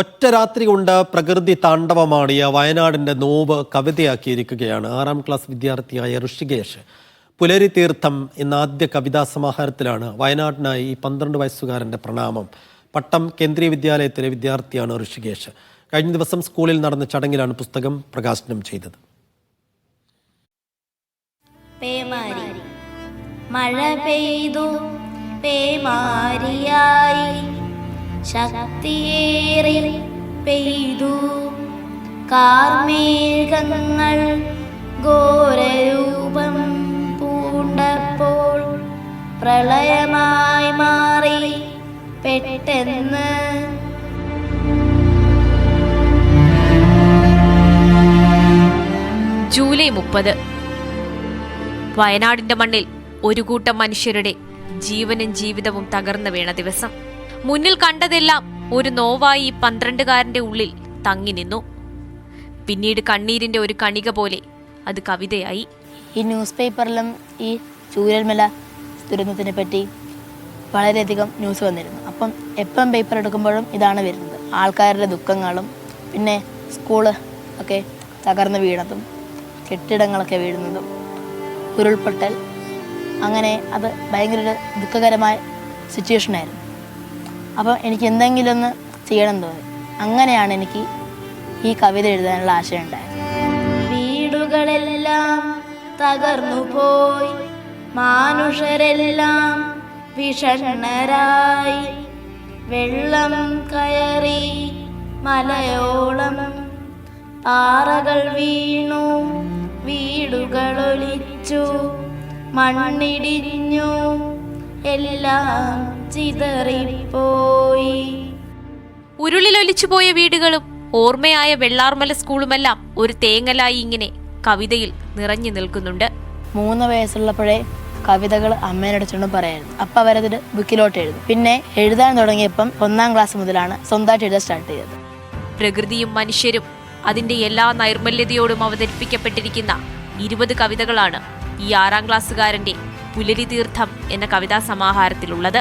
ഒറ്റ രാത്രി കൊണ്ട് പ്രകൃതി താണ്ഡവമാടിയ വയനാടിന്റെ നോവ് കവിതയാക്കിയിരിക്കുകയാണ് ആറാം ക്ലാസ് വിദ്യാർത്ഥിയായ ഋഷികേഷ്. പുലരി തീർത്ഥം എന്ന ആദ്യ കവിതാ സമാഹാരത്തിലാണ് വയനാടിനായി ഈ പന്ത്രണ്ട് വയസ്സുകാരന്റെ പ്രണാമം. പട്ടം കേന്ദ്രീയ വിദ്യാലയത്തിലെ വിദ്യാർത്ഥിയാണ് ഋഷികേഷ്. കഴിഞ്ഞ ദിവസം സ്കൂളിൽ നടന്ന ചടങ്ങിലാണ് പുസ്തകം പ്രകാശനം ചെയ്തത്. മഴ പെയ്തു. പേമാരിയായി. ശക്തിയേറി പെയ്തു. കാർമേഘങ്ങൾ ഘോരരൂപം പൂണ്ടപ്പോൾ പ്രളയമായി മാറി പെട്ടെന്ന്. ജൂലൈ മുപ്പത്. വയനാടിന്റെ മണ്ണിൽ ഒരു കൂട്ടം മനുഷ്യരുടെ ജീവനും ജീവിതവും തകർന്നു വീണ ദിവസം. മുന്നിൽ കണ്ടതെല്ലാം ഒരു നോവായി പന്ത്രണ്ടുകാരന്റെ ഉള്ളിൽ തങ്ങി നിന്നു. പിന്നീട് കണ്ണീരിന്റെ ഒരു കണിക പോലെ അത് കവിതയായി. ഈ ന്യൂസ് പേപ്പറിലും ഈ ചൂരൽമല ദുരന്തത്തിനെ പറ്റി വളരെയധികം ന്യൂസ് വന്നിരുന്നു. അപ്പം എപ്പം പേപ്പർ എടുക്കുമ്പോഴും ഇതാണ് വരുന്നത്. ആൾക്കാരുടെ ദുഃഖങ്ങളും പിന്നെ സ്കൂൾ ഒക്കെ തകർന്നു വീണതും കെട്ടിടങ്ങളൊക്കെ വീഴുന്നതും ഉരുൾപൊട്ടൽ അങ്ങനെ അത് ഭയങ്കര ദുഃഖകരമായ സിറ്റുവേഷനായിരുന്നു അപ്പോൾ എനിക്ക് എന്തെങ്കിലും ഒന്ന് ചെയ്യണം തോന്നി. അങ്ങനെയാണ് എനിക്ക് ഈ കവിത എഴുതാനുള്ള ആശയം ഉണ്ടായത്. വീടുകളെല്ലാം തകർന്നു പോയി. മാനുഷരെല്ലാം വിഷണ്ണരായി. വെള്ളം കയറി മലയോളം പാറകൾ വീണു. വീടുകൾ ഒലിച്ചു മണ്ണിടിഞ്ഞു. എല്ലാം ചിതറിപ്പോയി. ഉരുളിലൊലിച്ചുപോയ വീടുകളും ഓർമ്മയായ വെള്ളാർമല സ്കൂളുമെല്ലാം ഒരു തേങ്ങലായി ഇങ്ങനെ കവിതയിൽ നിറഞ്ഞു നിൽക്കുന്നുണ്ട്. മൂന്ന് വയസ്സുള്ളപ്പോഴേ കവിതകൾ അമ്മേനോട് ചുണ്ടും പറയായിരുന്നു. അപ്പം അവരതിൽ ബുക്കിലോട്ട് എഴുതും. പിന്നെ എഴുതാൻ തുടങ്ങിയപ്പം ഒന്നാം ക്ലാസ് മുതലാണ് സ്വന്തമായിട്ട് എഴുതാൻ സ്റ്റാർട്ട് ചെയ്തത്. പ്രകൃതിയും മനുഷ്യരും അതിന്റെ എല്ലാ നൈർമല്യതയോടും അവതരിപ്പിക്കപ്പെട്ടിരിക്കുന്ന ഇരുപത് കവിതകളാണ് ഈ ആറാം ക്ലാസ്സുകാരന്റെ പുലരി തീർത്ഥം എന്ന കവിതാ സമാഹാരത്തിലുള്ളത്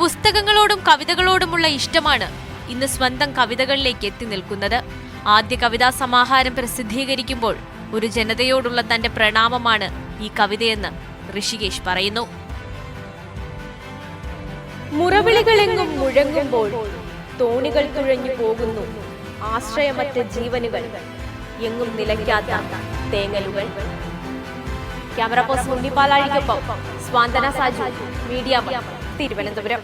പുസ്തകങ്ങളോടും കവിതകളോടുമുള്ള ഇഷ്ടമാണ് ഇന്ന് സ്വന്തം കവിതകളിലേക്ക് എത്തി നിൽക്കുന്നത്. ആദ്യ കവിതാ സമാഹാരം പ്രസിദ്ധീകരിക്കുമ്പോൾ ഒരു ജനതയോടുള്ള തന്റെ പ്രണാമമാണ് ഈ കവിതയെന്ന് ഋഷികേഷ് പറയുന്നു. മുറവിളികളെങ്ങും മുഴങ്ങുമ്പോൾ തോണികൾ തുഴഞ്ഞു പോകുന്നു. ആശ്രയമറ്റ ജീവനുകൾ എങ്ങും നിലയ്ക്കാത്ത തേങ്ങലുകൾ. ക്യാമറ പേഴ്സൺ ഉണ്ണിപ്പാലാഴിക്കൊപ്പം സ്വാന്തന സാജു മീഡിയ തിരുവനന്തപുരം.